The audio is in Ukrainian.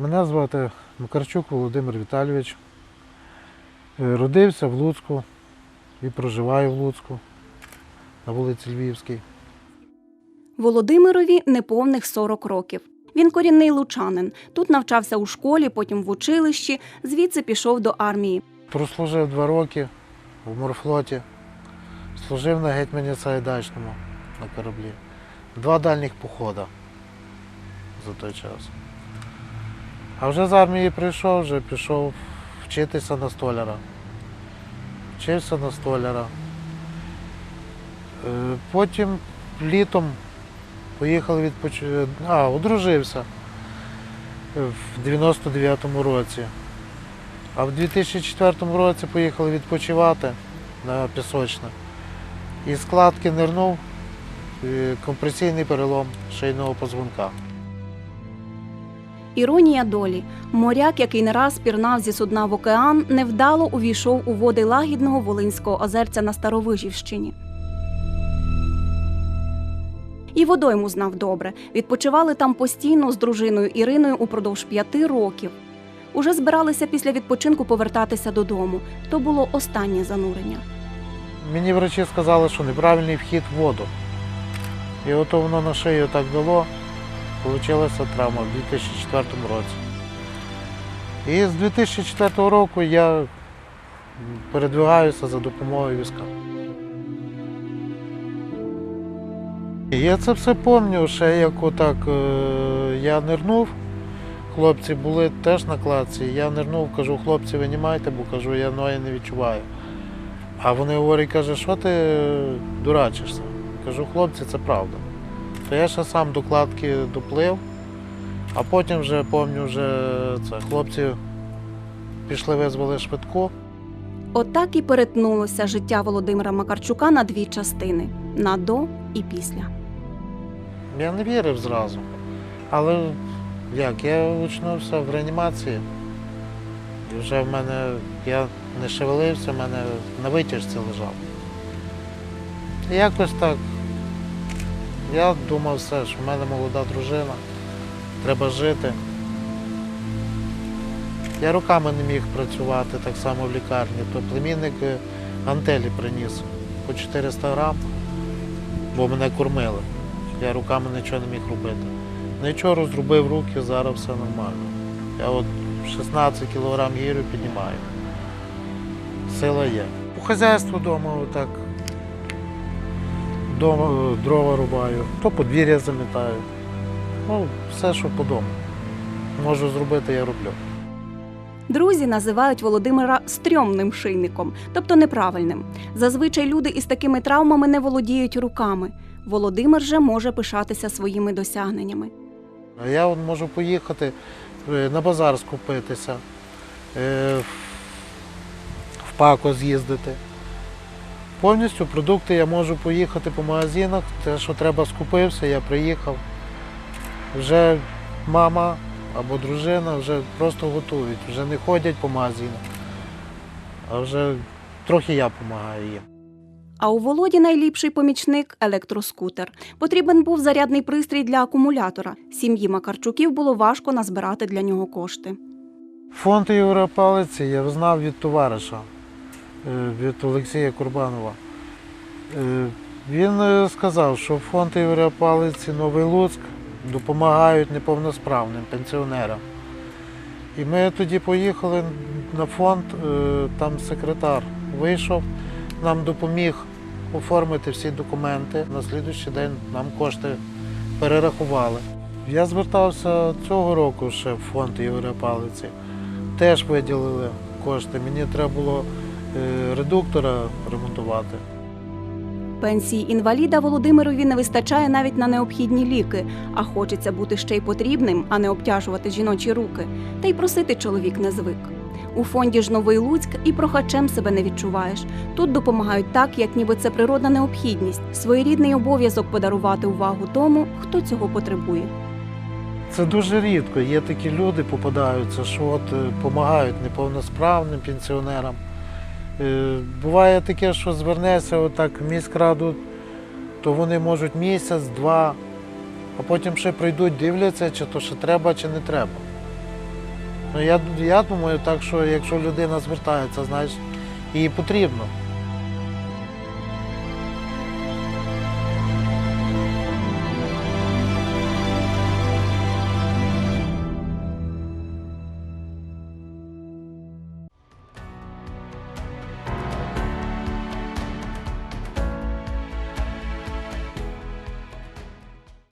Мене звати Макарчук Володимир Віталійович. Е, Родився в Луцьку і проживаю в Луцьку на вулиці Львівській. Володимирові неповних 40 років. Він корінний лучанин. Тут навчався у школі, потім в училищі, звідси пішов до армії. Прослужив два роки в морфлоті. Служив на гетьмані Сагайдачному на кораблі. Два дальніх походи за той час. А вже з армії прийшов, вже пішов вчитися на столяра. Вчився на столяра. Е, Потім літом поїхав відпочити. А, одружився в 99-му році. А в 2004 році поїхали відпочивати на пісочне. І складки нирнув е, компресійний перелом шийного позвонка. Іронія долі. Моряк, який не раз пірнав зі судна в океан, невдало увійшов у води лагідного Волинського озерця на Старовижівщині. І водойму знав добре. Відпочивали там постійно з дружиною Іриною упродовж п'яти років. Уже збиралися після відпочинку повертатися додому. То було останнє занурення. Мені врачі сказали, що неправильний вхід в воду. І ото воно на шию так дало, Получилася травма в 2004 році. І з 2004 року я передвигаюся за допомогою візка. Я це все пам'ятаю, ще як отак е, я нирнув, хлопці були теж на кладці, я нирнув, кажу, хлопці, винімайте, бо кажу, я ноги не відчуваю. А вони говорять, каже, що ти дурачишся? Кажу, хлопці, це правда. То я ще сам до кладки доплив, а потім вже пам'ятаю, вже це, хлопці пішли, визвали швидку. Отак і перетнулося життя Володимира Макарчука на дві частини на до і після. Я не вірив зразу. Але як, я очнувся в реанімації. І вже в мене, я не шевелився, в мене на витяжці лежав. І якось так. Я думав все, що в мене молода дружина, треба жити. Я руками не міг працювати так само в лікарні, то племінник е, гантелі приніс по 400 грам, бо мене кормили. Я руками нічого не міг робити. Нічого розробив руки, зараз все нормально. Я от 16 кг гірю піднімаю. Сила є. По хазяйству вдома отак. Дома е, дрова рубаю, то подвір'я замітаю. Ну, все, що по дому. Можу зробити, я роблю. Друзі називають Володимира стрьомним шийником, тобто неправильним. Зазвичай люди із такими травмами не володіють руками. Володимир же може пишатися своїми досягненнями. Я от можу поїхати е, на базар скупитися, е, в пако з'їздити. Повністю продукти я можу поїхати по магазинах, те, що треба, скупився, я приїхав. Вже мама або дружина вже просто готують, вже не ходять по магазинах, а вже трохи я допомагаю їм. А у Володі найліпший помічник електроскутер. Потрібен був зарядний пристрій для акумулятора. Сім'ї Макарчуків було важко назбирати для нього кошти. Фонд Європалиці я знав від товариша, від Олексія Курбанова. Е, Він е, сказав, що фонд Європалиці Новий Луцьк допомагають неповносправним пенсіонерам. І ми тоді поїхали на фонд, е, там секретар вийшов, нам допоміг оформити всі документи. На слідуючий день нам кошти перерахували. Я звертався цього року ще в фонд Європалиці теж виділили кошти. Мені треба було е, редуктора ремонтувати. Пенсії інваліда Володимирові не вистачає навіть на необхідні ліки, а хочеться бути ще й потрібним, а не обтяжувати жіночі руки. Та й просити чоловік не звик. У фонді ж Новий Луцьк і прохачем себе не відчуваєш. Тут допомагають так, як ніби це природна необхідність, своєрідний обов'язок подарувати увагу тому, хто цього потребує. Це дуже рідко. Є такі люди, попадаються, що от допомагають неповносправним пенсіонерам. Е, Буває таке, що звернешся отак в міськраду, то вони можуть місяць, два, а потім ще прийдуть, дивляться, чи то ще треба, чи не треба. Ну, я, я думаю, так, що якщо людина звертається, значить їй потрібно.